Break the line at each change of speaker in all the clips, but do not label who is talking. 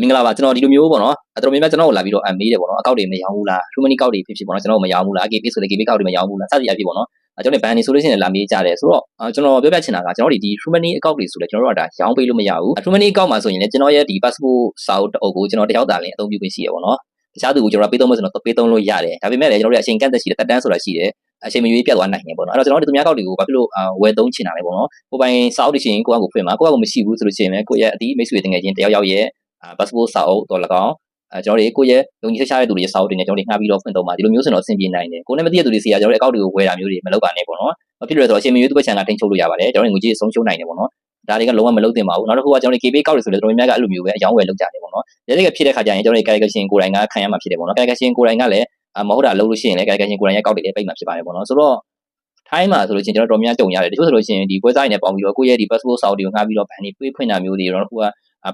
မင်္ဂလာပါကျွန်တော်ဒီလိုမျိုးပေါ့နော်အတော်များများကျွန်တော်ကိုလာပြီးတော့အမေးတယ်ပေါ့နော်အကောက်တွေမရောင်းဘူးလား human ကောက်တွေဖြစ်ဖြစ်ပေါ့နော်ကျွန်တော်မရောင်းဘူးလား KP ဆိုလေ KP ကောက်တွေမရောင်းဘူးလားစသည်အဖြစ်ပေါ့နော်အဲကျွန်တော်ဘန်နေဆိုလို့ရှိရင်လာမေးကြတယ်ဆိုတော့ကျွန်တော်ပြောပြချင်တာကကျွန်တော်ဒီ human အကောက်တွေဆိုလေကျွန်တော်တို့ကဒါရောင်းပေးလို့မရဘူး human အကောက်မှာဆိုရင်လည်းကျွန်တော်ရဲ့ဒီ passport စာအုပ်တအုပ်ကိုကျွန်တော်တယောက်တာလည်းအသုံးပြုခွင့်ရှိရပေါ့နော်တခြားသူကိုကျွန်တော်ပေးသုံးလို့ဆိုတော့ပေးသုံးလို့ရတယ်ဒါပေမဲ့လည်းကျွန်တော်တို့အချိန်ကန့်သက်ရှိတယ်တက်တန်းဆိုတာရှိတယ်အချိန်မရွေးပြတ်သွားနိုင်တယ်ပေါ့နော်အဲ့တော့ကျွန်တော်တို့သူများကောက်တွေကိုဘာဖြစ်လို့ဝယ်သုံးချင်တာလဲပေါ့နော်ကိုပိုင်စာအုပ်တွေရှင်ကိုယ့်အကိုဖွင့်မှာကိုယ့်အကိုမရှိဘူးဆိုလို့ရှိရင်လည်းကိုယ့်ရဲ့အတီးမိတ်ဆွေတငယ်ချင်းတယောက်ယောက်ရဲ့ passport စာအုပ်တော့၎င်းအဲကျွန်တော်တို့ကိုယ့်ရဲ့လုံခြုံရှားတဲ့သူတွေရဲ့စာအုပ်တွေနဲ့ကျွန်တော်တို့ငှားပြီးတော့ဖွင့်သုံးပါဒီလိုမျိုးဆိုတော့အဆင်ပြေနိုင်တယ်ကိုယ်နဲ့မသိတဲ့သူတွေစီကကျွန်တော်တို့အကောက်တွေကိုဝယ်တာမျိုးတွေမလုပ်ပါနဲ့ပေါ့နော်ဘာဖြစ်လို့လဲဆိုတော့အချိန်မရွေးသူ့ဘက်ချန်ကထိန်းချုပ်လို့ရပါတယ်ကျွန်တော်တို့ငွေကြေးဆုံးရှုံးနိုင်တယ်ပေါ့နော်ဒါတွေကလုံးဝမလုပ်သင့်ပါဘူးနောက်တစ်ခုကကျွန်တော်တို့ KB ကောက်တွေဆိုလေတော်တော်များများကအဲ့လိုမျိုးပဲအယောင်းဝယ်လုပ်ကြတယ်ပေါ့နော်ဒီတွေကဖြစ်တဲ့ခါကျရင်ကျွန်တော်တို့ calculation ကိုယ်တိုင်ကခံရမှာဖြစ်တယ်ပေါ့နော် calculation ကိုယ်တိုင်ကလည်းမဟုတ်တာလုပ်လို့ရှိရင်လည်း calculation ကိုယ်တိုင်ရဲ့ကောက်တွေလည်းပိတ်မှာဖြစ်ပါတယ်ပေါ့နော်ဆိုတော့ထိုင်းမှာဆိုလို့ရှိရင်ကျွန်တော်တော်များကြုံရတယ်တချို့ဆိုလို့ရှိရင်ဒီပွဲစားတွေနဲ့ပေါင်းပြီးတော့ကိုယ့်ရဲ့ဒီ passport စာအုပ်တွေကိုငှားပြီးတော့ဗန်နေပေးဖွင့်တာမျိုးတွေတော့ခုက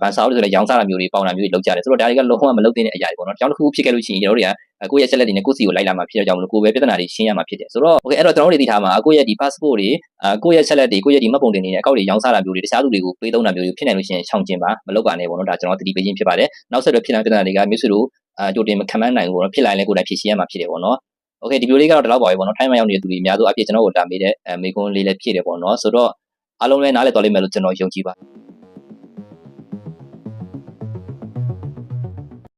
ဘန်စာအုပ်တွေဆိုလည်းရောင်းစားတာမျိုးတွေပေါင်တာမျိုးတွေလုပ်ကြတယ်ဆိုတော့ဒါတွေကလုံးဝမလုပ်သင့်တဲ့အရာတွေပေါ့နော်။ကြောင်းတစ်ခုဖြစ်ခဲ့လို့ရှိရင်ကျွန်တော်တို့တွေကကိုယ့်ရဲ့ချက်လက်တွေနဲ့ကိုယ့်စီကိုလိုက်လာမှာဖြစ်တဲ့ကြောင့်မလို့ကိုယ်ပဲပြဿနာတွေရှင်းရမှာဖြစ်တယ်ဆိုတော့ okay အဲ့တော့ကျွန်တော်တို့တွေသိထားမှာကိုယ့်ရဲ့ဒီ passport တွေအာကိုယ့်ရဲ့ချက်လက်တွေကိုယ့်ရဲ့ဒီမှတ်ပုံတင်တွေနဲ့အကောက်တွေရောင်းစားတာမျိုးတွေတခြားသူတွေကိုပေးသုံးတာမျိုးတွေဖြစ်နိုင်လို့ရှိရင်ရှောင်ကျင်ပါမလုပ်ပါနဲ့ပေါ့နော်ဒါကျွန်တော်သတိပေးခြင်းဖြစ်ပါတယ်။နောက်ဆက်တွဲဖြစ်လာတဲ့ပြဿနာတွေကမျိုးစုတို့အာကြိုတင်မခံမနိုင်ဘူးပေါ့နော်ဖြစ်လာရင်လည်းကိုယ်တိုင်ဖြေရှင်းရမှာဖြစ်တယ်ပေါ့နော်။ okay ဒီဗီဒီယိုလေးကတော့ဒီလောက်ပါပဲပေါ့နော်ထိုင်းမှာရောက်နေတဲ့သူတွေအများစုအပြည့်ကျွန်တော်ကိုတာမေးတဲ့မေကွန်းလေးလည်းဖြစ်တယ်ပေါ့နော်ဆိုတော့အားလုံးလည်းနားလည်သွားလိမ့်မယ်လို့ကျွန်တော်ယုံကြည်ပါတယ်